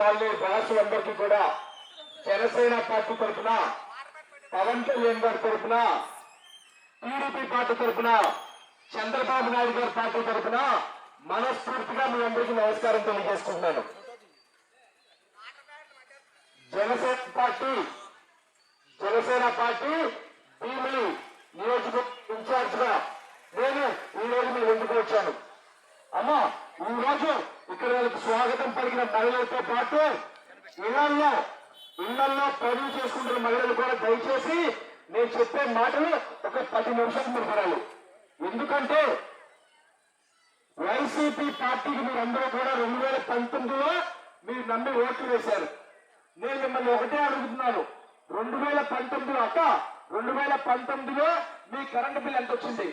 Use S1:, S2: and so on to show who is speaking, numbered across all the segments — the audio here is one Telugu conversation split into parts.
S1: వాళ్ళ కూడా జనసేన పార్టీ తరఫున పవన్ కళ్యాణ్ గారి తరఫున టీడీపీ పార్టీ తరఫున చంద్రబాబు నాయుడు గారి పార్టీ తరఫున మనస్ఫూర్తిగా మీ అందరికీ నమస్కారం తెలియజేసుకుంటున్నాను. జనసేన పార్టీ జనసేన పార్టీ భీమిలి నియోజకవర్గ ఇన్ఛార్జ్గా నేను ఈ రోజు మీ ముందుకు వచ్చాను. అమ్మా ఈ రోజు ఇక్కడ వాళ్ళకి స్వాగతం పలికిన మహిళలతో పాటు ఇళ్ళలో ఇళ్ళలో పనులు చేసుకుంటున్న మహిళలు కూడా దయచేసి నేను చెప్పే మాటలు ఒక పది నిమిషాలు మీరు ఎందుకంటే వైసీపీ పార్టీకి మీరు అందరూ కూడా రెండు వేల పంతొమ్మిదిలో మీరు నమ్మి ఓట్లు వేశారు. నేను మిమ్మల్ని ఒకటే అడుగుతున్నాను. రెండు వేల పంతొమ్మిదిలో అక్క రెండు వేల పంతొమ్మిదిలో మీ కరెంటు బిల్ ఎంత వచ్చింది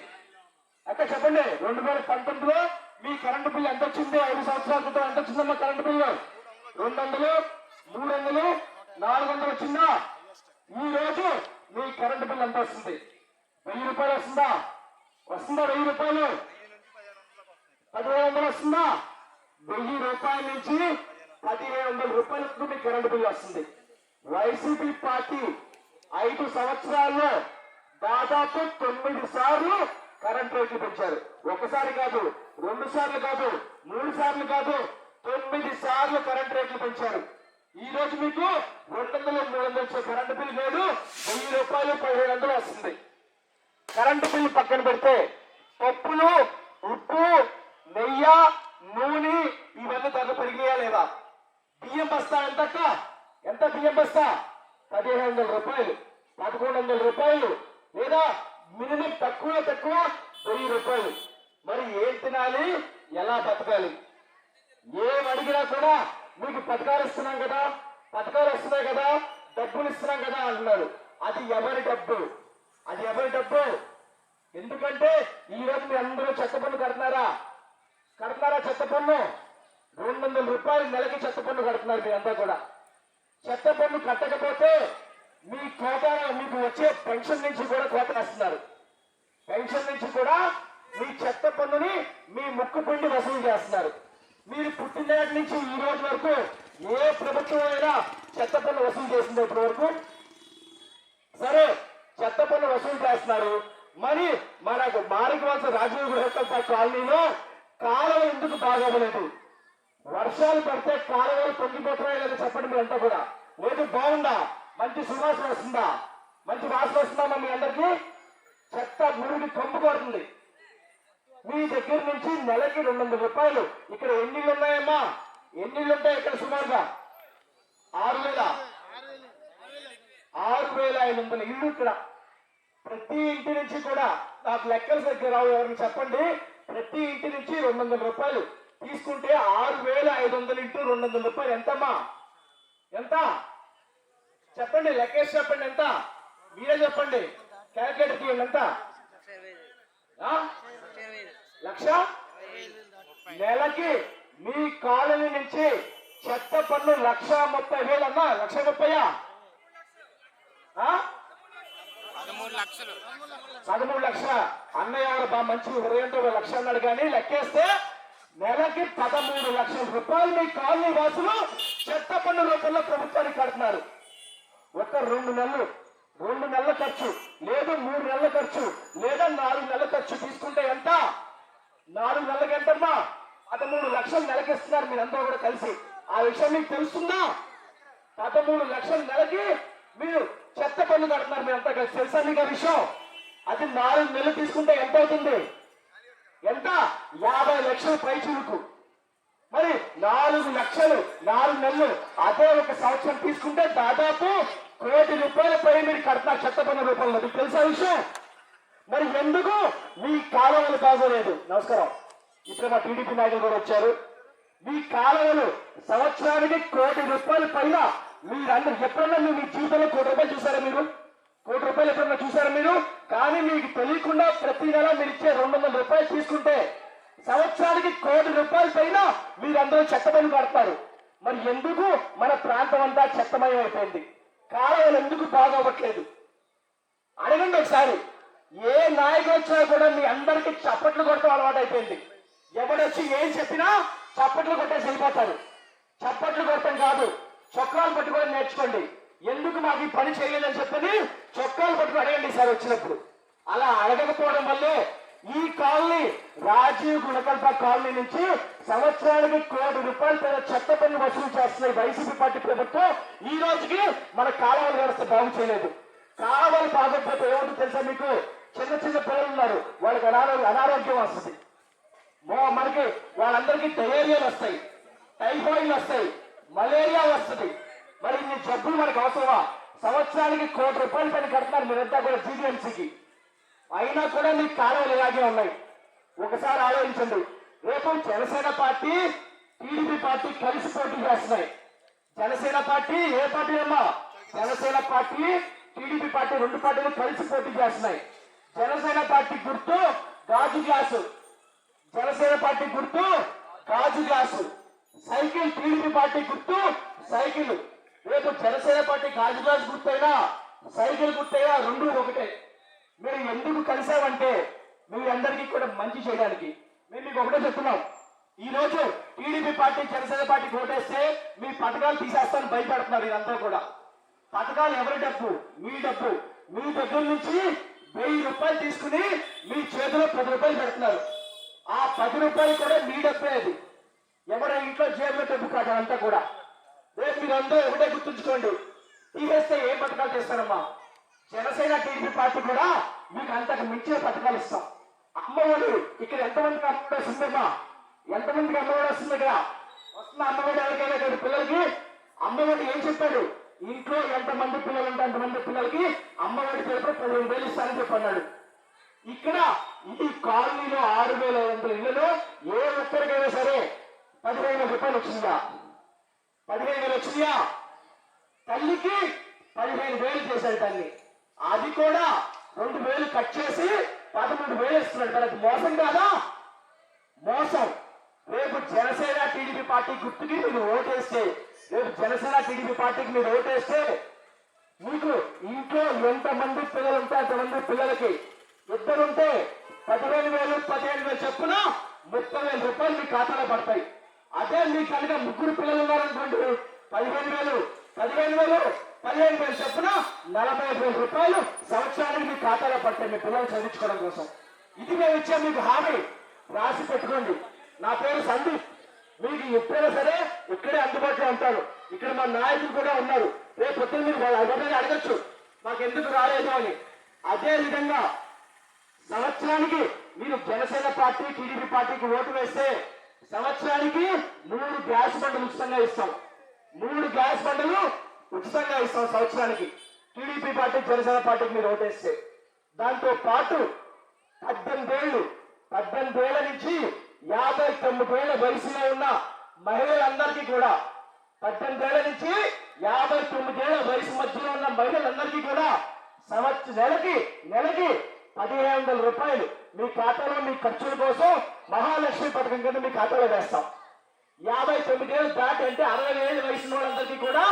S1: అక్క చెప్పండి. రెండు వేల పంతొమ్మిదిలో మీ కరెంటు బిల్ ఎంత వచ్చింది? ఐదు సంవత్సరాల క్రితం ఎంత వచ్చిందమ్మా కరెంటు బిల్లు రెండు వందలు మూడు వందలు నాలుగు వందలు వచ్చిందా? ఈ రోజు మీ కరెంటు బిల్ ఎంత వస్తుంది? వెయ్యి రూపాయలు వస్తుందా? వస్తుందా వెయ్యి రూపాయలు? పదివేల వందలు వస్తుందా? వెయ్యి రూపాయల నుంచి పదివేల వందల రూపాయలకు మీ కరెంటు బిల్లు వస్తుంది. వైసీపీ పార్టీ ఐదు సంవత్సరాల్లో దాదాపు తొమ్మిది సార్లు కరెంట్ రేట్లు పెంచారు. ఒకసారి కాదు రెండు సార్లు కాదు మూడు సార్లు కాదు తొమ్మిది సార్లు కరెంట్ రేట్లు పెంచారు. ఈ రోజు మీకు రెండు వందలు మూడు వందలు వచ్చే కరెంటు బిల్ లేదు వెయ్యి రూపాయలు పదిహేడు వందలు వస్తుంది. కరెంటు బిల్లు పక్కన పెడితే పప్పులు ఉప్పు నెయ్యి నూనె ఇవన్నీ ధరలు పెరిగినాయా లేదా? బియ్యం బస్తా ఎంత ఎంత బియ్యం బస్తా? పదిహేను వందల రూపాయలు పదకొండు వందల రూపాయలు లేదా మినిమం తక్కువ తక్కువ వెయ్యి రూపాయలు. మరి ఏం తినాలి? ఎలా బతకాలి? ఏం అడిగినా కూడా మీకు పథకాలు ఇస్తున్నాం కదా పథకాలు వస్తున్నాయి కదా డబ్బులు ఇస్తున్నాం కదా అంటున్నారు అది ఎవరి డబ్బు? అది ఎవరి డబ్బు? ఎందుకంటే ఈ రోజు మీరు అందరూ చెత్త పన్ను కడుతున్నారా? కడుతున్నారా చెత్త పన్ను? రెండు వందల రూపాయలు నెలకి చెత్త పన్ను కడుతున్నారు మీరంతా కూడా. చెత్త పన్ను కట్టకపోతే మీ కోట మీకు వచ్చే పెన్షన్ నుంచి కూడా కోత వేస్తున్నారు. పెన్షన్ నుంచి కూడా మీ చెత్త పన్నుని మీ ముక్కు పిండి వసూలు చేస్తున్నారు. మీరు పుట్టినాటి నుంచి ఈ రోజు వరకు ఏ ప్రభుత్వం అయినా చెత్త పన్ను వసూలు చేసింది ఇప్పటి వరకు? సరే చెత్త పన్ను వసూలు చేస్తున్నారు. మరి మనకు మారికవలస రాజీవ్ గృహకల్ప కాలనీలో కాలువ ఎందుకు బాగోలేదు వర్షాలు పడితే కాలువలు పొంగిపోతున్నాయి లేదా చెప్పండి మీరంతా కూడా. లేదు బాగుందా? మంచి సువాసన వస్తుందా? మంచి వాసన వస్తుందా మీ అందరికీ? చెత్త మురిగి కంపు కొడుతుంది. మీ దగ్గర నుంచి నెలకి రెండు వందల రూపాయలు. ఇక్కడ ఎన్నిళ్ళు ఉన్నాయమ్మా ఎన్ని ఉంటాయి ఇక్కడ సుమారుగా ఆరు వేల. ఆరు వేల ఐదు వందల ఇల్లు ఇక్కడ. ప్రతి ఇంటి నుంచి కూడా నాకు లెక్కలు దగ్గర రావు ఎవరికి చెప్పండి? ప్రతి ఇంటి నుంచి రెండు వందల రూపాయలు. తీసుకుంటే ఆరు వేల ఐదు వందలు ఇంటూ రెండు వందల రూపాయలు ఎంతమ్మా? ఎంత? చెప్పండి లెక్కేసి చెప్పండి ఎంత? మీరే చెప్పండి. క్యాలిక్యులేటర్ తీయండి ఎంత? లక్ష? నెలకి మీ కాలనీ నుంచి చెత్త పన్ను లక్ష ముప్పై వేలు అన్నా? లక్ష ముప్పయా ఆ?
S2: పదమూడు లక్షలు.
S1: అన్నయ్య గారు బాగా మంచి ఒక లక్ష అన్నాడు కానీ లెక్కేస్తే నెలకి పదమూడు లక్షల రూపాయలు మీ కాలనీ వాసులు చెత్త పన్ను రూపంలో ప్రభుత్వానికి కడుతున్నారు. ఒక రెండు నెలలు రెండు నెలల ఖర్చు లేదు మూడు నెలల ఖర్చు లేదా నాలుగు నెలల ఖర్చు తీసుకుంటే ఎంత? నాలుగు నెలలకి ఎంతమ్మా పదమూడు లక్షలు నెలకిస్తున్నారు మీరంతా కూడా కలిసి. ఆ విషయం మీకు తెలుస్తుందా? పదమూడు లక్షల నెలకి మీరు చెత్త పన్ను కడుతున్నారు మీరంతా కలిసి. తెలుసా మీకు ఆ విషయం? అది నాలుగు నెలలు తీసుకుంటే ఎంత అవుతుంది? ఎంత? యాభై లక్షలు పై చురుకు. మరి నాలుగు లక్షలు నాలుగు నెలలు అదే ఒక సంవత్సరం తీసుకుంటే దాదాపు కోటి రూపాయల పై మీరు కడతారు చెత్త పన్ను రూపంలో. మీకు తెలుసా విషయం? మరి ఎందుకు? మీ కాలువలు కాజలేదు. నమస్కారం. ఇప్పుడు మా టీడీపీ నాయకులు కూడా వచ్చారు. మీ కాలువలు సంవత్సరానికి కోటి రూపాయల పైన మీరందరూ ఎప్పుడన్నా మీ మీ జీవితంలో కోటి రూపాయలు చూసారా మీరు? కోటి రూపాయలు ఎప్పుడన్నా చూసారా మీరు? కానీ మీకు తెలియకుండా ప్రతి నెల మీరు ఇచ్చే రెండు వందల రూపాయలు తీసుకుంటే సంవత్సరానికి కోటి రూపాయల పైన మీరందరూ చెత్తపని కడతారు మరి ఎందుకు? మన ప్రాంతం అంతా చెత్తమయం అయిపోయింది కాలువలు ఎందుకు బాగోవట్లేదు అడగండి ఒకసారి. ఏ నాయకుడు వచ్చినా కూడా మీ అందరికి చప్పట్లు కొట్టడం అలవాటు అయిపోయింది ఎవడొచ్చి ఏం చెప్పినా చప్పట్లు కొట్టేసి వెళ్ళిపోతారు చప్పట్లు కొట్టడం కాదు చొక్కాలు పట్టుకొని నేర్చుకోండి. ఎందుకు మాకు ఈ పని చేయలేదని చెప్పని చొక్కాలు పట్టుకుని అడగండి సార్ వచ్చినప్పుడు. అలా అడగకపోవడం వల్లే ఈ కాలనీ రాజీవ్ గుణకల్ప కాలనీ నుంచి సంవత్సరానికి కోటి రూపాయల తన చెత్త పన్ను వసూలు చేస్తున్నాయి వైసీపీ పార్టీ ప్రభుత్వం ఈ రోజుకి మన కాలువల వ్యవస్థ బాగు చేయలేదు. కాలువలు బాగోకపోతే ఏమిటో తెలుసా మీకు? చిన్న చిన్న పిల్లలు ఉన్నారు. వాళ్ళకి అనారోగ్య అనారోగ్యం వస్తుంది. మనకి వాళ్ళందరికీ డయేరియాలు వస్తాయి. టైఫాయిడ్ వస్తాయి. మలేరియా వస్తుంది. మరి ఇన్ని జబ్బులు మనకు అవసరమా? సంవత్సరానికి కోటి రూపాయలు పని కడుతున్నారు మీరంతా కూడా జీవీఎంసీకి. అయినా కూడా మీకు కాలువలు ఇలాగే ఉన్నాయి. ఒకసారి ఆలోచించండి. రేపు జనసేన పార్టీ టీడీపీ పార్టీ కలిసి పోటీ చేస్తున్నాయి. జనసేన పార్టీ ఏ పార్టీ అమ్మా? జనసేన పార్టీ టీడీపీ పార్టీ రెండు పార్టీలు కలిసి పోటీ చేస్తున్నాయి. జనసేన పార్టీ గుర్తు గాజు గ్లాసు. జనసేన పార్టీ గుర్తు గాజు గ్లాసు. సైకిల్ టీడీపీ పార్టీ గుర్తు సైకిల్. రేపు జనసేన పార్టీ గాజు గ్లాస్ గుర్తైనా సైకిల్ గుర్తైనా రెండు ఒకటే. మీరు ఎందుకు కలిసామంటే మీ అందరికీ కూడా మంచి చేయడానికి. మేము మీకు ఒకటే చెప్తున్నాం. ఈ రోజు టీడీపీ పార్టీ జనసేన పార్టీకి ఓటేస్తే మీ పథకాలు తీసేస్తాను భయపడుతున్నారు ఇదంతా కూడా. పథకాలు ఎవరి డబ్బు? మీ డబ్బు. మీ దగ్గర నుంచి వెయ్యి రూపాయలు తీసుకుని మీ చేతిలో పది రూపాయలు పెడుతున్నారు. ఆ పది రూపాయలు కూడా మీ డబ్బే అది. ఎవరి ఇంట్లో జేబులో డబ్బు కాదు అంతా కూడా. రేపు మీరందరూ ఒకటే గుర్తుంచుకోండి. తీసేస్తే ఏ పథకాలు చేస్తారమ్మా? జనసేన టీడీపీ పార్టీ కూడా మీకు అంతకు మించిన పథకాలు ఇస్తాం. అమ్మఒడి ఇక్కడ ఎంతమందికి అమ్మఒడి వస్తుందమ్మా? ఎంతమందికి అమ్మఒడి వస్తుంది ఇక్కడ? వస్తున్న అమ్మఒడి ఎవరికైనా పిల్లలకి? అమ్మఒడి ఏం చెప్పాడు? ఇంట్లో ఎంతమంది పిల్లలు ఉంటే అంతమంది పిల్లలకి అమ్మఒడి పేరుతో పదిహేను వేలు ఇస్తారని చెప్పన్నాడు. ఇక్కడ ఈ కాలనీలో ఆరు వేల ఐదు వందల ఇళ్ళలో ఏ ఒక్కరికైనా సరే పదిహేను వేల రూపాయలు వచ్చిందా? పదిహేను వేలు వచ్చిందా? తల్లికి పదిహేను వేలు చేశాడు తల్లి. అది కూడా రెండు వేలు కట్ చేసి పదమూడు వేలు ఇస్తున్నాడు. తనకు మోసం కాదా? మోసం. రేపు జనసేన టీడీపీ పార్టీ గుర్తుకి మీరు ఓటేస్తే రేపు జనసేన టీడీపీ పార్టీకి మీరు ఓటేస్తే మీకు ఇంట్లో ఎంతమంది పిల్లలు ఉంటే అంతమంది పిల్లలకి? ఇద్దరుంటే పదిహేను వేలు పదిహేను వేలు చెప్పున ముప్పై వేల రూపాయలు మీ ఖాతాలో పడతాయి. అదే మీ కనుక ముగ్గురు పిల్లలు ఉన్నారనుకోండి పదిహేను వేలు పదిహేను వేలు పదిహేను వేలు చొప్పున నలభై ఐదు వేల రూపాయలు సంవత్సరానికి మీ ఖాతాలో పడతాయి మీ పిల్లలు చదివించుకోవడం కోసం. ఇది మేము ఇచ్చే మీకు హామీ. రాసి పెట్టుకోండి. నా పేరు సందీప్. మీకు ఎప్పుడైనా సరే ఇక్కడే అందుబాటులో ఉంటారు. ఇక్కడ మా నాయకులు కూడా ఉన్నారు. రేపు పొద్దున్న మీరు వాళ్ళు ఎవరైనా అడగచ్చు. మాకు ఎందుకు రాలేదు అని. అదే విధంగా సంవత్సరానికి మీరు జనసేన పార్టీ టీడీపీ పార్టీకి ఓటు వేస్తే సంవత్సరానికి మూడు గ్యాస్ బండలు ఉచితంగా ఇస్తాం. మూడు గ్యాస్ బండలు ఉచితంగా ఇస్తాం సంవత్సరానికి. టీడీపీ పార్టీ జనసేన పార్టీకి మీరు ఓటేస్తే దాంతో పాటు పద్దెనిమిదేళ్ళు పద్దెనిమిదేళ్ళ నుంచి యాభై తొమ్మిదేళ్ళ వయసులో ఉన్న మహిళలందరికీ కూడా పద్దెనిమిదేళ్ళ నుంచి యాభై తొమ్మిదేళ్ళ వయసు మధ్యలో ఉన్న మహిళలందరికీ కూడా సంవత్సర నెలకి నెలకి పదిహేను వందల రూపాయలు మీ ఖాతాలో మీ ఖర్చుల కోసం మహాలక్ష్మి పథకం కింద మీ ఖాతాలో వేస్తాం. యాభై తొమ్మిదేళ్ళు దాటి అంటే అరవై ఏళ్ళ వయసు వాళ్ళందరికీ కూడా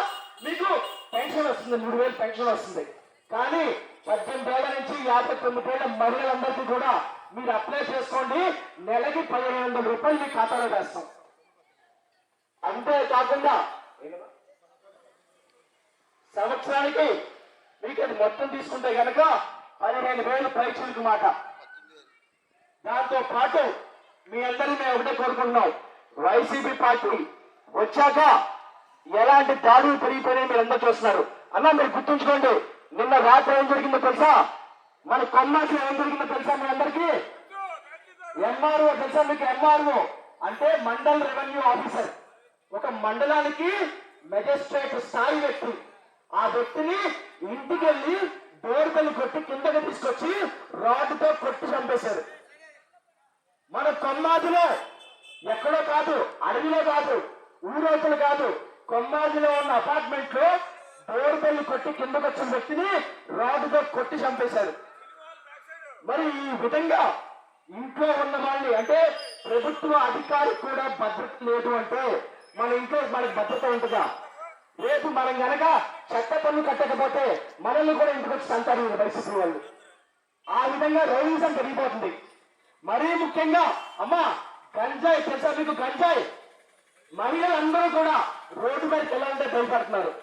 S1: మీకు పెన్షన్ వస్తుంది మూడు వేలు పెన్షన్ వస్తుంది. కానీ పద్దెనిమిది ఏళ్ళ నుంచి యాభై తొమ్మిది ఏళ్ళ మహిళలందరికీ కూడా మీరు అప్లై చేసుకోండి. నెలకి పదిహేను వందల రూపాయలు మీ ఖాతాలో వేస్తాం. అంతేకాకుండా సంవత్సరానికి మీకు అది మొత్తం తీసుకుంటే కనుక పదిహేను వేలు పరీక్షలకు మాట. దాంతో పాటు మీ అందరినీ మేము ఒకటే కోరుకుంటున్నాం. వైసీపీ పార్టీ వచ్చాక ఎలాంటి దాడులు పెరిగిపోయినాయి మీరు అందరూ చూస్తున్నారు. అన్న మీరు గుర్తుంచుకోండి నిన్న రాత్రి ఏం జరిగిందో తెలుసా? మన కొమ్మాకి ఏం జరిగిందో తెలుసా మీ అందరికీ? ఎంఆర్ఓ తెలుసా మీకు? ఎంఆర్ఓ అంటే మండల్ రెవెన్యూ ఆఫీసర్. ఒక మండలానికి మెజిస్ట్రేట్ స్థాయి వ్యక్తి. ఆ వ్యక్తిని ఇంటికి వెళ్ళి డోర్ కొట్టి కిందకి తీసుకొచ్చి రాడ్తో కొట్టి చంపేశారు. మన కొమ్మాదిలో ఎక్కడో కాదు అడవిలో కాదు ఊరోతులు కాదు కొమ్మాదిలో ఉన్న అపార్ట్మెంట్లో డోర్ కొట్టి కిందకు వచ్చిన వ్యక్తిని రాడ్తో కొట్టి చంపేశారు. మరి ఈ విధంగా ఇంట్లో ఉన్న వాళ్ళని అంటే ప్రభుత్వ అధికారికి కూడా భద్రత లేదు అంటే మన ఇంట్లో మనకి భద్రత ఉంటుందా? రేపు మనం గనక చెత్త పన్ను కట్టకపోతే మనల్ని కూడా ఇంటికి వచ్చి అంటారు ఈ పరిస్థితుల వాళ్ళు ఆ విధంగా రౌడిజం పెరిగిపోతుంది. మరీ ముఖ్యంగా అమ్మా గంజాయి తెలుసా మీకు గంజాయి? మహిళలందరూ కూడా రోడ్డు మీద వెళ్ళాలంటే భయపడుతున్నారు.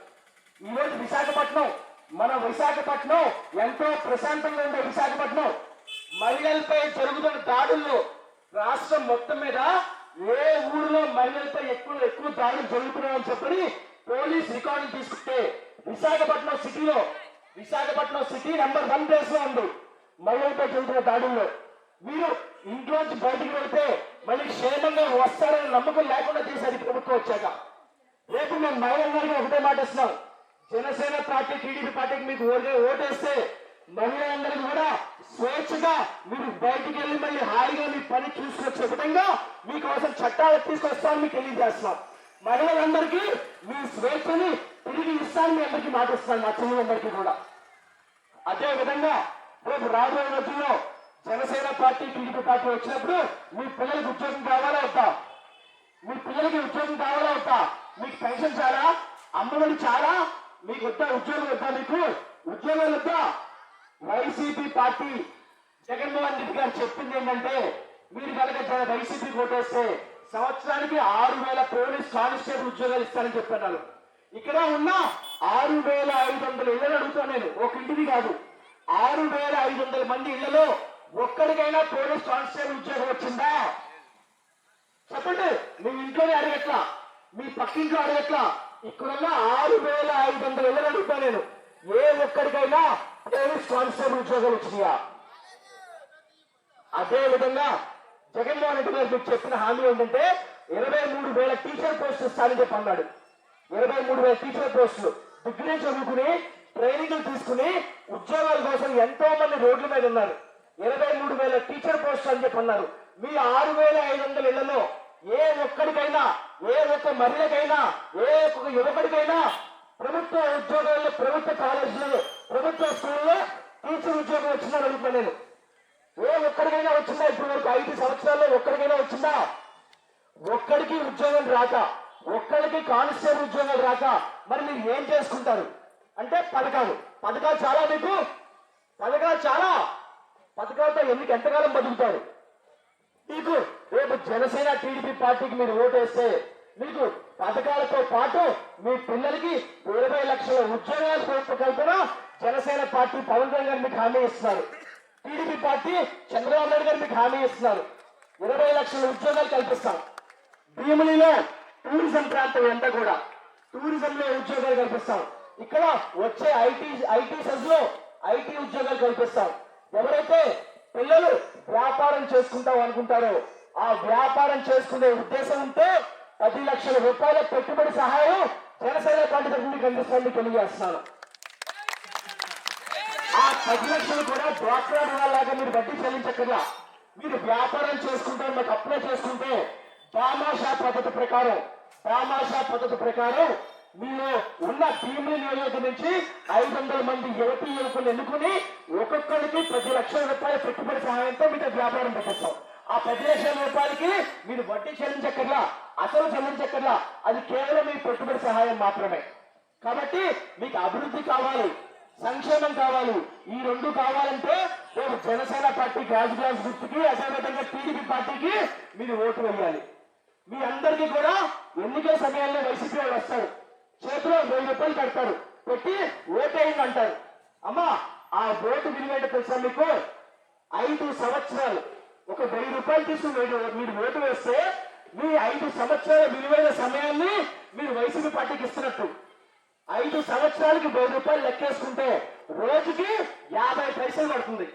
S1: ఈ రోజు విశాఖపట్నం మన విశాఖపట్నం ఎంతో ప్రశాంతంగా ఉండే విశాఖపట్నం. మహిళలపై జరుగుతున్న దాడుల్లో రాష్ట్రం మొత్తం మీద ఏ ఊరిలో మహిళలపై ఎక్కువ ఎక్కువ దాడులు జరుగుతున్నాయని చెప్పని పోలీస్ రికార్డు తీసుకుంటే విశాఖపట్నం సిటీలో విశాఖపట్నం సిటీ నెంబర్ వన్ ప్లేస్లో ఉంది మహిళలపై జరుగుతున్న దాడుల్లో. మీరు ఇంట్లోంచి బయటికి వెళ్తే మళ్ళీ క్షేమంగా వస్తారని నమ్మకం లేకుండా చేశారు ప్రభుత్వం వచ్చాక. రేపు మేము మహిళలందరికీ ఒకటే మాట ఇస్తున్నాం. జనసేన పార్టీ టీడీపీ పార్టీకి మీకు ఓటే ఓటేస్తే మహిళలందరికీ స్వేచ్ఛగా మీరు బయటికి వెళ్ళి మళ్ళీ హాయిగా మీ పని చూసుకొచ్చే విధంగా మీకోసం చట్టాలు తీసుకొస్తామని మీకు తెలియజేస్తున్నాం. మహిళలందరికీ మీ స్వేచ్ఛని తిరిగి ఇస్తానని మీ అందరికీ మాటిస్తాను నా చిన్నలందరికీ కూడా. అదే విధంగా రేపు రాబోయే రోజుల్లో జనసేన పార్టీ టీడీపీ పార్టీ వచ్చినప్పుడు మీ పిల్లలకి ఉద్యోగం కావాలా వద్దా? మీ పిల్లలకి ఉద్యోగం కావాలా వద్దా? మీకు పెన్షన్ చాలా? అమ్మఒడి చాలా? మీకు వద్దా? ఉద్యోగం వద్దా మీకు? ఉద్యోగాలు వద్దా? వైసీపీ పార్టీ జగన్మోహన్ రెడ్డి గారు చెప్పింది ఏంటంటే మీరు కనుక వైసీపీ ఓటేస్తే సంవత్సరానికి ఆరు వేల పోలీస్ కానిస్టేబుల్ ఉద్యోగాలు ఇస్తారని చెప్పారు ఇక్కడ ఉన్న ఆరు వేల ఐదు వందల ఇళ్ళని అడుగుతాను నేను ఒక ఇంటిది కాదు. ఆరు వేల ఐదు వందల మంది ఇళ్ళలో ఒక్కడికైనా పోలీస్ కానిస్టేబుల్ ఉద్యోగం వచ్చిందా? చెప్పండి మీ ఇంట్లోనే అడగట్లా మీ పక్కింట్లో అడగట్లా. ఇక్కడున్న ఆరు వేల ఐదు వందల ఇళ్ళని అడుగుతాను నేను. ఏ ఒక్కడికైనా పోలీస్ కానిస్టేబుల్ ఉద్యోగాలు వచ్చినాయా అదే విధంగా జగన్మోహన్ రెడ్డి గారు మీకు చెప్పిన హామీ ఏంటంటే ఇరవై మూడు వేల టీచర్ పోస్టులు ఇస్తానని చెప్పి అన్నాడు. ఇరవై మూడు వేల టీచర్ పోస్టులు డిగ్రీ చదువుకుని ట్రైనింగ్లు తీసుకుని ఉద్యోగాల కోసం ఎంతో మంది రోడ్ల మీద ఉన్నారు. ఇరవై మూడు వేల టీచర్ పోస్టులు అని చెప్పి అన్నారు. మీ ఆరు వేల ఐదు వందల ఇళ్ళలో ఏ ఒక్కడికైనా ఏ ఒక్క మహిళకైనా ఏ ఒక్క యువకుడికైనా ప్రభుత్వ ఉద్యోగాల్లో ప్రభుత్వ కాలేజీలలో ప్రభుత్వ స్కూల్లో టీచర్ ఉద్యోగం వచ్చిందని అడుగుతున్నా నేను. ఏ ఒక్కడికైనా వచ్చిందా? ఇప్పుడు వరకు ఐదు సంవత్సరాల్లో ఒక్కడికైనా వచ్చిందా? ఒక్కడికి ఉద్యోగం రాక ఒక్కడికి కానిస్టేబుల్ ఉద్యోగాలు రాక మరి మీరు ఏం చేసుకుంటారు? అంటే పథకాలు. పథకాలు చాలా మీకు? పథకాలు చాలా. పథకాలతో ఎందుకు ఎంతకాలం బతుకుతారు? మీకు రేపు జనసేన టీడీపీ పార్టీకి మీరు ఓటేస్తే మీకు పథకాలతో పాటు మీ పిల్లలకి ఇరవై లక్షల ఉద్యోగాలు రూపకల్పన జనసేన పార్టీ పవన్ కళ్యాణ్ గారు మీకు హామీ ఇస్తున్నారు. టీడీపీ పార్టీ చంద్రబాబు నాయుడు గారు మీకు హామీ ఇస్తున్నారు. ఇరవై లక్షల ఉద్యోగాలు కల్పిస్తాం. భీమునిలో టూరిజం ప్రాంతం ఎంత కూడా టూరిజం లో ఉద్యోగాలు కల్పిస్తాం. ఇక్కడ వచ్చే ఐటీ ఐటీ సెజ్లో ఐటీ ఉద్యోగాలు కల్పిస్తాం. ఎవరైతే పిల్లలు వ్యాపారం చేసుకుంటాం అనుకుంటారో ఆ వ్యాపారం చేసుకునే ఉద్దేశం ఉంటే పది లక్షల రూపాయల పెట్టుబడి సహాయం జనసేన పార్టీ తరఫున మీకు అందిస్తాను తెలియజేస్తున్నాను. ఆ పది లక్షలు కూడా డ్వాక్రా రుణాలాగా మీరు వడ్డీ చెల్లించకుండా మీరు వ్యాపారం చేసుకుంటే మీకు అప్లై చేసుకుంటే దామాషా పద్ధతి ప్రకారం దామాషా పద్ధతి ప్రకారం మీరు ఉన్న భీమిని నియోజకవర్గం నుంచి ఐదు వందల మంది యువతి యువకులు ఎన్నుకుని ఒక్కొక్కరికి పది లక్షల రూపాయల పెట్టుబడి సహాయంతో మీకు వ్యాపారం పెట్టిస్తాం. ఆ పది లక్షల రూపాయలకి మీరు వడ్డీ చెల్లించక్కర్లా అసలు చెల్లించక్కర్లా అది కేవలం మీ పెట్టుబడి సహాయం మాత్రమే. కాబట్టి మీకు అభివృద్ధి కావాలి. సంక్షేమం కావాలి. ఈ రెండు కావాలంటే రేపు జనసేన పార్టీ గాజు గ్లాస్ గుర్తుకి అదేవిధంగా టీడీపీ పార్టీకి మీరు ఓటు వేయాలి మీ అందరికీ కూడా ఎన్నికల సమయాల్లో వైసీపీ వాళ్ళు వస్తారు. చేతిలో వెయ్యి రూపాయలు కడతారు. పెట్టి ఓటేయండి అంటారు. అమ్మా ఆ ఓటు విలువేట తెలుసా మీకు? ఐదు సంవత్సరాలు. ఒక వెయ్యి రూపాయలు తీసుకుని మీరు- మీరు ఓటు వేస్తే మీ ఐదు సంవత్సరాల విలువైన సమయాన్ని మీరు వైసీపీ పార్టీకి ఇస్తున్నట్టు. ఐదు సంవత్సరాలకి వెయ్యి రూపాయలు లెక్కేసుకుంటే రోజుకి యాభై పైసలు పడుతుంది.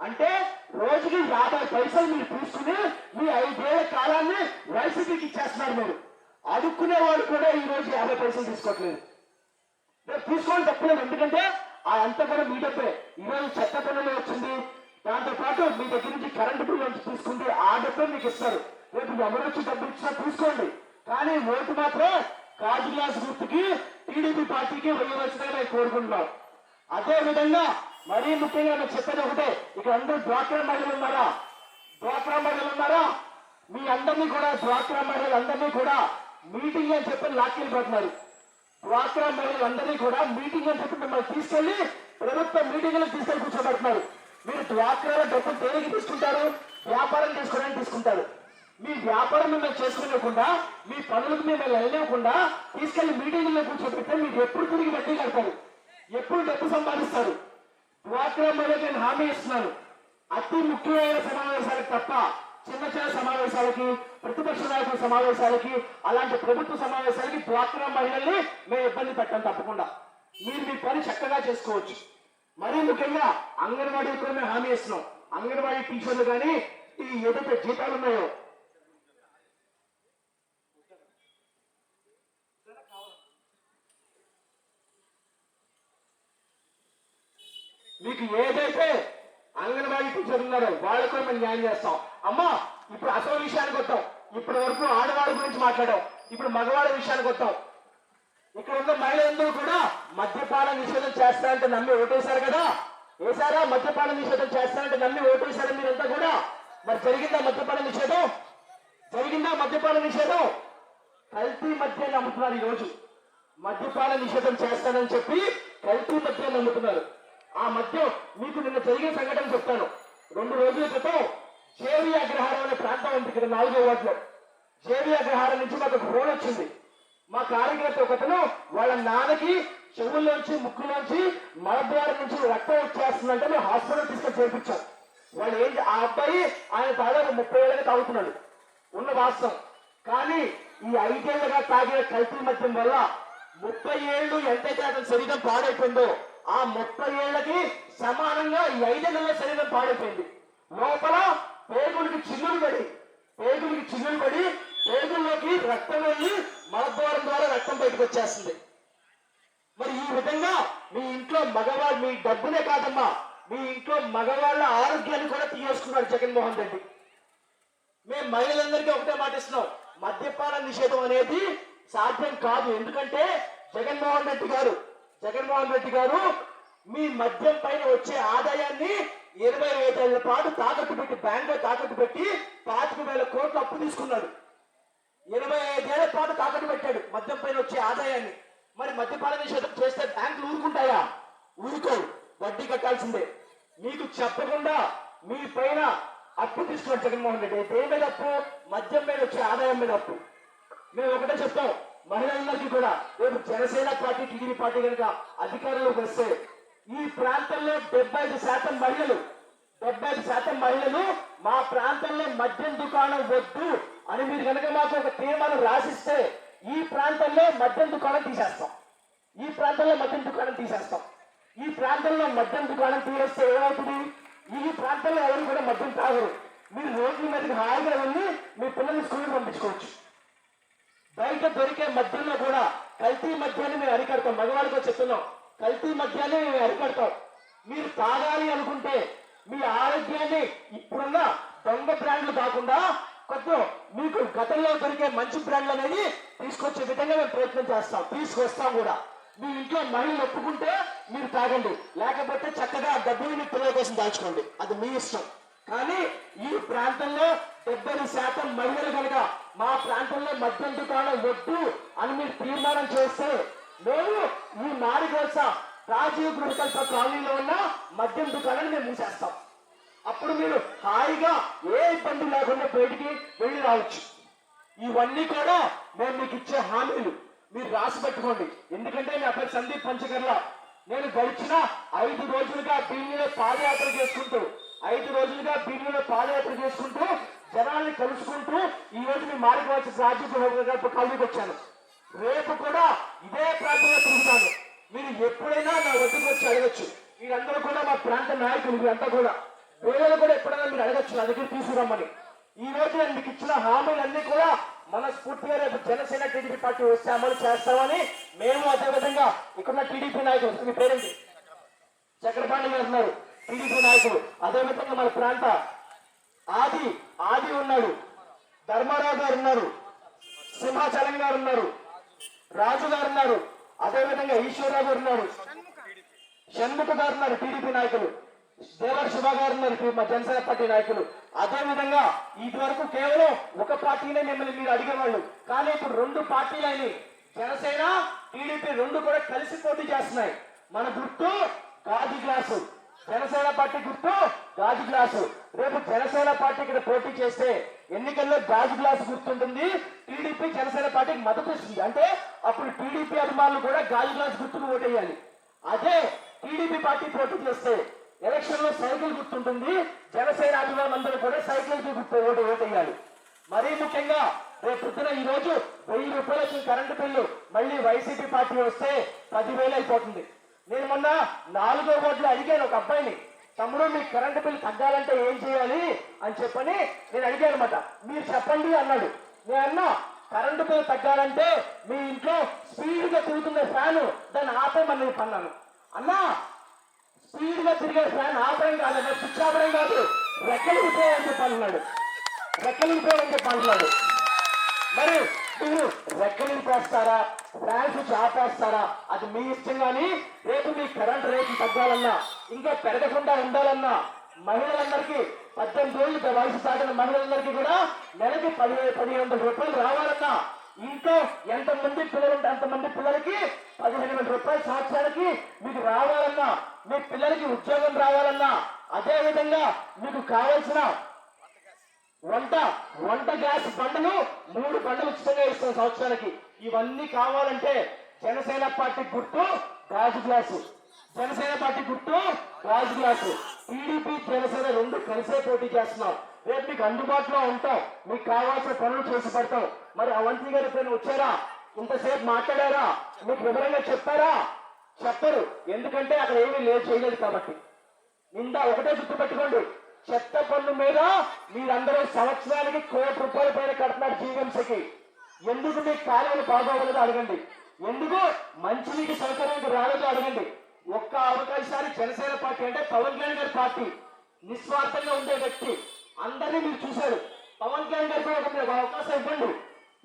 S1: అంటే రోజుకి యాభై పైసలు మీరు తీసుకుని మీ ఐదేళ్ళ కాలాన్ని వైసీపీకి ఇచ్చేస్తున్నారు మీరు. అడుక్కునే వాడు కూడా ఈ రోజు యాభై పైసలు తీసుకోవట్లేదు. రేపు తీసుకోవడం తప్పలేదు. ఎందుకంటే ఆ అంత కూడా మీ డబ్బే. ఈరోజు చెత్త పనులు వచ్చింది. దాంతోపాటు మీ దగ్గర నుంచి కరెంటు బిల్లు నుంచి తీసుకుంటే ఆ డబ్బే మీకు ఇస్తారు. రేపు ఎవరు వచ్చి డబ్బు ఇచ్చినా తీసుకోండి. కానీ ఓటు మాత్రం గాజు గ్లాస్ గుర్తుకి టీడీపీ పార్టీకి వేయవలసిందని మేము కోరుకుంటున్నాం. అదే విధంగా మరీ ముఖ్యంగా నేను చెప్పేది ఒకటే ఇక్కడ అందరూ డ్వాక్రా మహిళలు ఉన్నారా? డ్వాక్రా మహిళలు ఉన్నారా? మీ అందరినీ కూడా డ్వాక్రా మహిళలు అందరినీ కూడా మీటింగ్ అని చెప్పి లాక్కెళ్ళిపోతున్నారు డ్వాక్రా మహిళలందరినీ కూడా మీటింగ్ అని చెప్పి మిమ్మల్ని తీసుకెళ్ళి ప్రభుత్వ మీటింగ్లకు తీసుకెళ్ళి కూర్చోబెడుతున్నారు. మీరు డ్వాక్రాలో డబ్బులు దేనికి తీసుకుంటారు? వ్యాపారం చేసుకోవడానికి తీసుకుంటారు. మీ వ్యాపారం మిమ్మల్ని చేసుకునేకుండా మీ పనులకు మిమ్మల్ని వెళ్ళలేకుండా తీసుకెళ్ళి మీటింగ్లో కూర్చోబెడితే మీరు ఎప్పుడు తిరిగి వడ్డీ కడతారు? ఎప్పుడు డబ్బు సంపాదిస్తారు? డ్వాక్రా మీద నేను హామీ ఇస్తున్నాను. అతి ముఖ్యమైన సమావేశాలకు తప్ప చిన్న చిన్న సమావేశాలకి ప్రతిపక్ష నాయకుల సమావేశాలకి అలాంటి ప్రభుత్వ సమావేశాలకి డ్వాక్రా మహిళల్ని మేము ఇబ్బంది పెట్టాం తప్పకుండా. మీరు మీ పని చక్కగా చేసుకోవచ్చు. మరీ ముఖ్యంగా అంగన్వాడీ కూడా మేము హామీ ఇస్తున్నాం. అంగన్వాడీ టీచర్లు కానీ ఈ ఏదైతే జీతాలు ఉన్నాయో మీకు ఏదైతే అంగన్వాడీ టీచర్ ఉన్నారో వాళ్ళకు కూడా మేము న్యాయం చేస్తాం. అమ్మా ఇప్పుడు అసలు విషయానికి వస్తాం ఇప్పటి వరకు ఆడవాళ్ళ గురించి మాట్లాడాం. ఇప్పుడు మగవాళ్ళ విషయానికి వస్తాం ఇక్కడ ఉన్న మహిళలందరూ కూడా మద్యపాన నిషేధం చేస్తారంటే నమ్మి ఓటేశారు కదా? వేశారా? మద్యపాన నిషేధం చేస్తారంటే నమ్మి ఓటేశారు మీరంతా కూడా? మరి జరిగిందా మద్యపాన నిషేధం? జరిగిందా మద్యపాన నిషేధం? కల్తీ మద్యాన్ని అమ్ముతున్నారు ఈ రోజు మద్యపాన నిషేధం చేస్తానని చెప్పి కల్తీ మద్యాన్ని అమ్ముతున్నారు ఆ మద్యం మీకు నిన్న జరిగిన సంఘటన చెప్తాను. రెండు రోజుల క్రితం జేవి అగ్రహారం అనే ప్రాంతం ఉంది ఇక్కడ నాలుగో వాటిలో జేవి అగ్రహారం నుంచి మాకు ఫోన్ వచ్చింది. మా కార్యకర్త ఒకతను వాళ్ళ నాన్నకి చెవుల్లోంచి ముక్కులోంచి మలద్వారం నుంచి రక్తం వచ్చేస్తుందంటే మేము హాస్పిటల్ తీసుకొని చేర్పించాం వాళ్ళు ఏంటి ఆ అబ్బాయి ఆయన దాదాపు ముప్పై ఏళ్ళగా తాగుతున్నాడు. ఉన్న వాస్తవం. కానీ ఈ ఐదేళ్ళుగా తాగిన కల్తీ మద్యం వల్ల ముప్పై ఏళ్ళు ఎంతైతే అతని శరీరం పాడైపోయిందో ఆ ముప్పై ఏళ్ళకి సమానంగా ఈ ఐదేళ్ళలో శరీరం పాడైపోయింది. లోపల పేగులకి చిల్లులు పడి పేగులకి చిల్లులు పడి పేగుల్లోకి రక్తం వెళ్ళి మలద్వారం ద్వారా రక్తం బయటకు వచ్చేస్తుంది. మరి ఈ విధంగా మీ ఇంట్లో మగవాళ్ళు మీ డబ్బునే కాదమ్మా మీ ఇంట్లో మగవాళ్ళ ఆరోగ్యాన్ని కూడా తీయేసుకున్నాడు జగన్మోహన్ రెడ్డి. మేము మహిళలందరికీ ఒకటే మాటిస్తున్నాం మద్యపాన నిషేధం అనేది సాధ్యం కాదు. ఎందుకంటే జగన్మోహన్ రెడ్డి గారు జగన్మోహన్ రెడ్డి గారు మీ మద్యం పైన వచ్చే ఆదాయాన్ని ఇరవై ఐదేళ్ళ పాటు తాకట్టు పెట్టి బ్యాంక్లో తాకట్టు పెట్టి పాతిక వేల కోట్లు అప్పు తీసుకున్నాడు. ఇరవై ఐదేళ్ళ పాటు తాకట్టు పెట్టాడు మద్యం పైన వచ్చే ఆదాయాన్ని. మరి మద్యపాన నిషేధం చేస్తే బ్యాంకులు ఊరుకుంటాయా? ఊరుకోవు వడ్డీ కట్టాల్సిందే. మీకు చెప్పకుండా మీ పైన అప్పు తీసుకున్నాడు జగన్మోహన్ రెడ్డి. దేని మీద అప్పు? మద్యం మీద వచ్చే ఆదాయం మీద అప్పు. మేము ఒకటే చెప్తాం. మహిళలకి కూడా రేపు జనసేన పార్టీ టీడీపీ పార్టీ కనుక అధికారంలోకి వస్తే ఈ ప్రాంతంలో డెబ్బై ఐదు శాతం మహిళలు డెబ్బై ఐదు శాతం మహిళలు మా ప్రాంతంలో మద్యం దుకాణం వద్దు అని మీరు కనుక మాకు ఒక తీర్మానం రాసిస్తే ఈ ప్రాంతంలో మద్యం దుకాణం తీసేస్తాం. ఈ ప్రాంతంలో మద్యం దుకాణం తీసేస్తాం. ఈ ప్రాంతంలో మద్యం దుకాణం తీసేస్తే ఏమవుతుంది? ఈ ప్రాంతంలో ఎవరు కూడా మద్యం తాగరు. మీరు రోడ్ల మీదకి హాయిగా వెళ్ళి మీ పిల్లల్ని స్కూల్కి పంపించుకోవచ్చు. బయట దొరికే మద్యంలో కూడా కల్తీ మద్యాన్ని మేము అరికడతాం. మగవాళ్ళకి చెప్తున్నాం. కల్తీ మద్యాన్ని మేము అరికడతాం. మీరు తాగాలి అనుకుంటే మీ ఆరోగ్యాన్ని ఇప్పుడున్న దొంగ బ్రాండ్లు కాకుండా కొంచెం మీకు గతంలో దొరికే మంచి బ్రాండ్లు అనేది తీసుకొచ్చే విధంగా మేము ప్రయత్నం చేస్తాం. తీసుకొస్తాం కూడా. మీ ఇంట్లో మహిళలు ఒప్పుకుంటే మీరు తాగండి. లేకపోతే చక్కగా డబ్బులు మీ పిల్లల కోసం దాచుకోండి. అది మీ ఇష్టం. కానీ ఈ ప్రాంతంలో డెబ్బై శాతం మహిళలు కనుక మా ప్రాంతంలో మద్యం దుకాణం వద్దు అని మీరు తీర్మానం చేస్తే మేము ఈ మారిగోస రాజీవ్ గృహకల్ప కాలనీలో ఉన్న మద్యం దుకాణాన్ని మేము మూసేస్తాం. అప్పుడు మీరు హాయిగా ఏ ఇబ్బంది లేకుండా బయటికి వెళ్ళి రావచ్చు. ఇవన్నీ కూడా మేము మీకు ఇచ్చే హామీలు. మీరు రాసి పెట్టుకోండి. ఎందుకంటే నా పేరు సందీప్ పంచకర్ల. నేను గడిచిన ఐదు రోజులుగా బీనీలో పాదయాత్ర చేసుకుంటూ ఐదు రోజులుగా బీనీలో పాదయాత్ర చేసుకుంటూ జనాల్ని కలుసుకుంటూ ఈ రోజు మీ మారిపోవచ్చు రాజ్యసభ కాలనీకి వచ్చాను. రేపు కూడా ఇదే ప్రాంతంలో తిరుగుతాను. మీరు ఎప్పుడైనా నా వద్దకు వచ్చి అడగచ్చు. మీరందరూ కూడా మా ప్రాంత నాయకులు మీరంతా కూడా. పేదలు కూడా ఎప్పుడైనా మీరు అడగచ్చు నా దగ్గర తీసుకురమ్మని. ఈ రోజు నేను మీకు ఇచ్చిన హామీలన్నీ కూడా మనస్ఫూర్తిగా రేపు జనసేన టీడీపీ పార్టీ వస్తే అమలు చేస్తామని మేము అదేవిధంగా ఇక్కడున్న టీడీపీ నాయకులు మీ పేరేంటి? చక్రపాణి గారు ఉన్నారు టీడీపీ నాయకులు. అదేవిధంగా మన ప్రాంత ఆది ఆది ఉన్నాడు ధర్మారావు గారు ఉన్నారు సింహాచలం గారు ఉన్నారు రాజు గారు ఉన్నారు అదేవిధంగా ఈశ్వరరావు గారు ఉన్నారు. షణ్ముఖ గారు ఉన్నారు టీడీపీ నాయకులు. దేవర్ శుభ గారు ఉన్నారు మా జనసేన పార్టీ నాయకులు. అదే విధంగా ఇది వరకు కేవలం ఒక పార్టీనే మిమ్మల్ని మీరు అడిగేవాళ్ళు. కానీ ఇప్పుడు రెండు పార్టీలని జనసేన టీడీపీ రెండు కూడా కలిసి పోటీ చేస్తున్నాయి. మన గుర్తు గాజు గ్లాసు. జనసేన పార్టీ గుర్తు గాజు గ్లాసు. రేపు జనసేన పార్టీ ఇక్కడ పోటీ చేస్తే ఎన్నికల్లో గాజు గ్లాసు గుర్తుంటుంది. టీడీపీ జనసేన పార్టీకి మద్దతు ఇస్తుంది. అంటే అప్పుడు టీడీపీ అభిమానులు కూడా గాజు గ్లాసు గుర్తుకు ఓటేయాలి. అదే టీడీపీ పార్టీ పోటీ చేస్తే ఎలక్షన్లో సైకిల్ గుర్తుంటుంది. జనసేన అభిమానులందరూ కూడా సైకిల్కి గుర్తు ఓటు ఓటేయాలి. మరీ ముఖ్యంగా రేపు పొద్దున ఈ రోజు వెయ్యి రూపాయలు వచ్చిన కరెంటు బిల్లు మళ్ళీ వైసీపీ పార్టీ వస్తే పదివేలు అయిపోతుంది. నేను మొన్న నాలుగో ఓట్లు అడిగాను ఒక అబ్బాయిని తమ్ముడు మీకు కరెంటు బిల్లు తగ్గాలంటే ఏం చేయాలి? అని చెప్పని నేను అడిగాను అనమాట మీరు చెప్పండి అన్నాడు. నేను అన్నా కరెంటు బిల్లు తగ్గాలంటే మీ ఇంట్లో స్పీడ్గా తిరుగుతున్న ఫ్యాన్ దాన్ని ఆపేమని నేను అన్నాను. అన్నా స్పీడ్గా తిరిగే ఫ్యాన్ ఆపడం కాదు స్విచ్ ఆపడం కాదు రెక్కలు విడిపోయాయని చెప్పి రెక్కలు విడిపోయాయని చెప్పి మరి మీరు రెక్కలింపేస్తారా విడిపేస్తారా చాపేస్తారా? అది మీ ఇష్టం కానీ రేపు మీ కరెంట్ రేట్లు తగ్గాలన్నా ఇంకా పెరగకుండా ఉండాలన్నా మహిళలందరికీ పద్దెనిమిది రోజులు వయసు సాగిన మహిళలందరికీ కూడా నెలకి పదివేలు పదిహేను వందల రూపాయలు రావాలన్నా ఇంకా ఎంతమంది పిల్లలు ఉంటే అంతమంది పిల్లలకి పదిహేను వేల రూపాయలు సంవత్సరానికి మీకు రావాలన్నా మీ పిల్లలకి ఉద్యోగం రావాలన్నా అదే విధంగా మీకు కావాల్సిన వంట వంట గ్యాస్ బండలు మూడు బండలు ఉచితంగా ఇస్తాం సంవత్సరానికి. ఇవన్నీ కావాలంటే జనసేన పార్టీ గుర్తు గాజు గ్లాసు. జనసేన పార్టీ గుర్తు గాజు గ్లాసు. టీడీపీ జనసేన రెండు కలిసే పోటీ చేస్తున్నాం. రేపు మీకు అందుబాటులో ఉంటాం. మీకు కావాల్సిన పనులు చేసి పెడతాం. మరి అవంతి గారు ఎప్పుడైనా వచ్చారా? ఇంతసేపు మాట్లాడారా? మీకు వివరంగా చెప్పారా? చెప్పరు. ఎందుకంటే అక్కడ ఏమీ లేదు చేయలేదు కాబట్టి. నిండా ఒకటే గుర్తు పెట్టుకోండి. చెత్త పన్ను మీద మీరందరూ సంవత్సరానికి కోటి రూపాయల పైన కడుతున్నారు జీవీఎంసీకి ఎందుకు మీ కాలువలు బాగోవలేదో అడగండి. ఎందుకు మంచినీటి సౌకర్యానికి రాలేదో అడగండి. ఒక్క అవకాశాన్ని జనసేన పార్టీ అంటే పవన్ కళ్యాణ్ గారి పార్టీ నిస్వార్థంగా ఉండే వ్యక్తి. అందరినీ మీరు చూశారు. పవన్ కళ్యాణ్ గారికి కూడా ఒక అవకాశం ఇవ్వండి.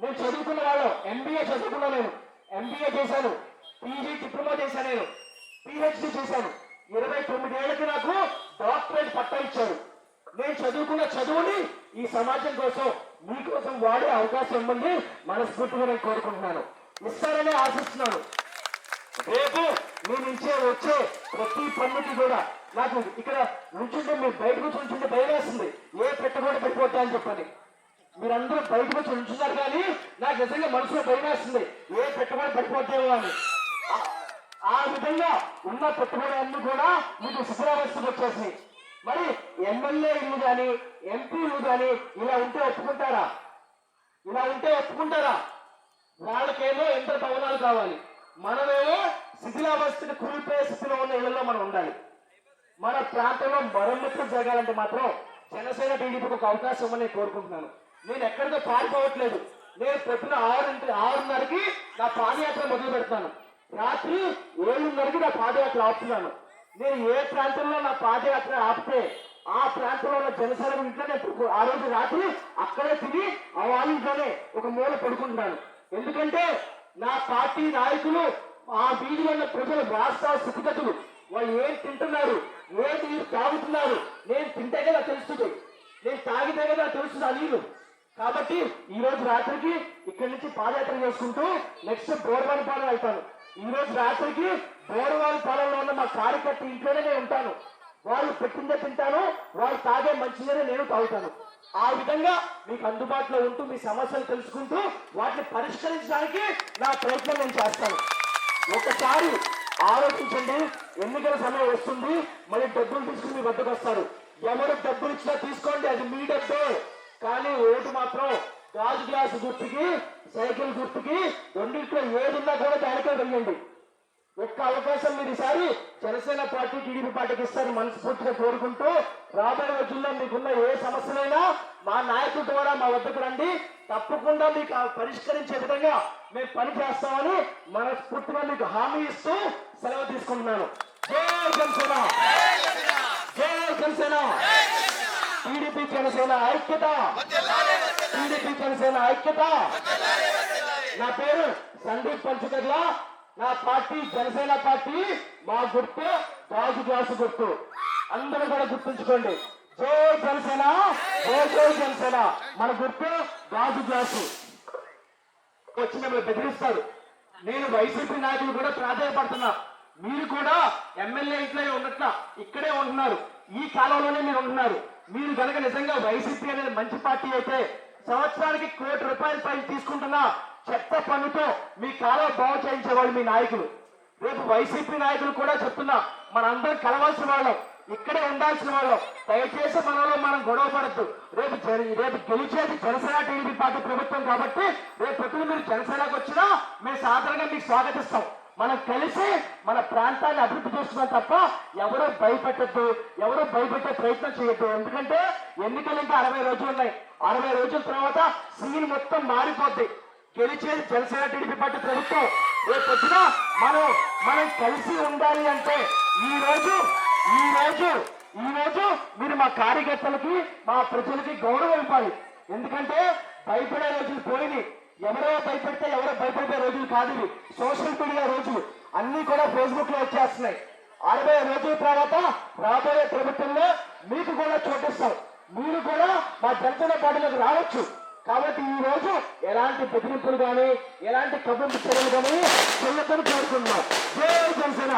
S1: నేను చదువుకున్న వాళ్ళు ఎంబీఏ చదువుకున్నా నేను. ఎంబీఏ చేశాను. పీజీ డిప్లొమా చేశాను నేను. పిహెచ్డి చేశాను. ఇరవై తొమ్మిది ఏళ్ళకి నాకు డాక్టరేట్ పట్టా ఇచ్చారు. నేను చదువుకున్న చదువుని ఈ సమాజం కోసం మీకోసం వాడే అవకాశం ఇవ్వండి మనస్ఫూర్తిగా నేను కోరుకుంటున్నాను. ఇస్తారని ఆశిస్తున్నాను. రేపు మీ ఇచ్చే వచ్చే ప్రతి పన్నుకి కూడా నాకు ఇక్కడ నుంచుంటే మీరు బయటకు వచ్చి నుంచుంటే భయం వేస్తుంది. ఏ పెట్టుబడి పెట్టిపోతా అని చెప్పని. మీరందరూ బయటకు వచ్చి ఉంచున్నారు కానీ నాకు నిజంగా మనసులో భయం వేస్తుంది. ఏ పెట్టుబడి పెట్టిపోతేమో అని. ఆ- విధంగా ఉన్న పెట్టుబడి అన్ని కూడా మీకు శిథిరావస్థకు వచ్చేసినాయి. మరి ఎమ్మెల్యే ఇల్లు కానీ ఎంపీ ఇల్లు కానీ ఇలా ఉంటే ఒప్పుకుంటారా? ఇలా ఉంటే ఒప్పుకుంటారా? వాళ్ళకేమో ఎంత భవనాలు కావాలి? మనమేమో శిథిలావస్థకు కూలిపోయే స్థితిలో ఉన్న ఇళ్ళలో మనం ఉండాలి. మన ప్రాంతంలో మరమ్మతులు జరగాలంటే మాత్రం జనసేన టీడీపీకి ఒక అవకాశం ఇవ్వని కోరుకుంటున్నాను. నేను ఎక్కడికో పారిపోవట్లేదు. నేను పొద్దున ఆరుంటి ఆరున్నరకి నా పాదయాత్ర మొదలు పెడతాను రాత్రి ఏడున్నరకి నా పాదయాత్ర ఆపుతున్నాను. నేను ఏ ప్రాంతంలో నా పాదయాత్ర ఆపితే ఆ ప్రాంతంలో ఉన్న జనసేన ఇంట్లోనే ఆ రోజు రాత్రి అక్కడే తిని ఆ వాళ్ళ ఇంట్లోనే ఒక మూల పడుకుంటున్నాను. ఎందుకంటే నా పార్టీ నాయకులు ఆ వీధిలో ఉన్న ప్రజలు వాస్తవ స్థితిగతులు వాళ్ళు ఏం తింటున్నారు ఏం నీరు తాగుతున్నారు నేను తింటే కదా తెలుస్తుంది. నేను తాగితే కదా తెలుస్తుంది ఆ నీరు. కాబట్టి ఈ రోజు రాత్రికి ఇక్కడి నుంచి పాదయాత్ర చేసుకుంటూ నెక్స్ట్ బోర్వాని వెళ్తాను. ఈ రోజు రాత్రికి బోర్వాని పాలనలో ఉన్న మా కార్యకర్త ఇంట్లోనే నేను ఉంటాను. వాళ్ళు పెట్టిందే తింటాను వాళ్ళు తాగే మంచిగానే నేను తాగుతాను. ఆ విధంగా మీకు అందుబాటులో ఉంటూ మీ సమస్యలు తెలుసుకుంటూ వాటిని పరిష్కరించడానికి నా ప్రయత్నం నేను చేస్తాను. ఒకసారి ఆలోచించండి ఎన్నికల సమయం వస్తుంది మళ్ళీ డబ్బులు తీసుకుని మీ వద్దకు వస్తారు. ఎవరు డబ్బులు ఇచ్చినా తీసుకోండి అది మీ డబ్బే. కానీ ఓటు మాత్రం గాజు గ్లాసు గుర్తుకి సైకిల్ గుర్తుకి రెండింటిలో ఏదున్నా కూడా దానికే వెయ్యండి ఒక్క అవకాశం మీరు ఈసారి జనసేన పార్టీ టీడీపీ పార్టీకి ఇస్తారని మనస్ఫూర్తిగా కోరుకుంటూ రాబోయే రోజుల్లో మీకున్న ఏ సమస్యలైనా మా నాయకుల ద్వారా మా వద్దకు రండి. తప్పకుండా మీకు ఆ పరిష్కరించే విధంగా మేము పని చేస్తామని మనస్ఫూర్తిగా మీకు హామీ ఇస్తూ సెలవు తీసుకుంటున్నాను. జై జనసేన! జై జనసేన! టీడీపీ జనసేన ఐక్యత! టీడీపీ జనసేన ఐక్యత! నా పేరు సందీప్ పంచకర్ల. నా పార్టీ జనసేన పార్టీ మా గుర్తు గాజు గ్లాసు గుర్తు. అందరూ కూడా గుర్తుంచుకోండి. జో జనసేన జో జనసేన. మన గుర్తు గాజు గ్లాసు వచ్చి మిమ్మల్ని బెదిరిస్తారు. నేను వైసీపీ నాయకులు కూడా ప్రాధాన్యపడుతున్నా మీరు కూడా ఎమ్మెల్యే ఇంట్లో ఉన్నట్ల ఇక్కడే ఉంటున్నారు. ఈ కాలంలోనే మీరు ఉంటున్నారు. మీరు కనుక నిజంగా వైసీపీ అనేది మంచి పార్టీ అయితే సంవత్సరానికి కోటి రూపాయల పైన తీసుకుంటున్నా. చెత్త పనుతో మీ కాలం బాగు చేయించేవాళ్ళు మీ నాయకులు. రేపు వైసీపీ నాయకులు కూడా చెప్తున్నా మనందరం కలవాల్సిన వాళ్ళం ఇక్కడే ఉండాల్సిన వాళ్ళం. దయచేసి మనలో మనం గొడవ పడద్దు. రేపు రేపు గెలిచేది జనసేన టీడీపీ పార్టీ ప్రభుత్వం కాబట్టి రేపు పొద్దున మీరు జనసేనకు వచ్చినా మేము సాధారణంగా మీకు స్వాగతిస్తాం. మనం కలిసి మన ప్రాంతాన్ని అభివృద్ధి చేస్తున్నాం తప్ప ఎవరో భయపెట్టద్దు ఎవరో భయపెట్టే ప్రయత్నం చేయొద్దు. ఎందుకంటే ఎన్నికలు ఇంకా అరవై రోజులు ఉన్నాయి. అరవై రోజుల తర్వాత సీన్ మొత్తం మారిపోద్ది. గెలిచేది జనసేన టీడీపీ పార్టీ ప్రభుత్వం. రేపు పొద్దున మనం మనం కలిసి ఉండాలి అంటే ఈ రోజు ఈ రోజు ఈ రోజు మీరు మా కార్యకర్తలకి మా ప్రజలకి గౌరవం ఇవ్వాలి. ఎందుకంటే భయపడే రోజులు పోయినాయి. ఎవరో భయపెడితే ఎవరో భయపడే రోజులు కాదు సోషల్ మీడియా రోజులు. అన్ని కూడా ఫేస్బుక్లో వచ్చేస్తున్నాయి. అరవై రోజుల తర్వాత రాబోయే ప్రభుత్వంలో మీకు కూడా చోటిస్తాం మీరు కూడా మా జనసేన పార్టీలోకి రావచ్చు. కాబట్టి ఈ రోజు ఎలాంటి బెదిరింపులు కానీ ఎలాంటి కబుర్లు చర్యలు కానీ చెల్లతను కోరుకుంటున్నాం. జై జనసేన!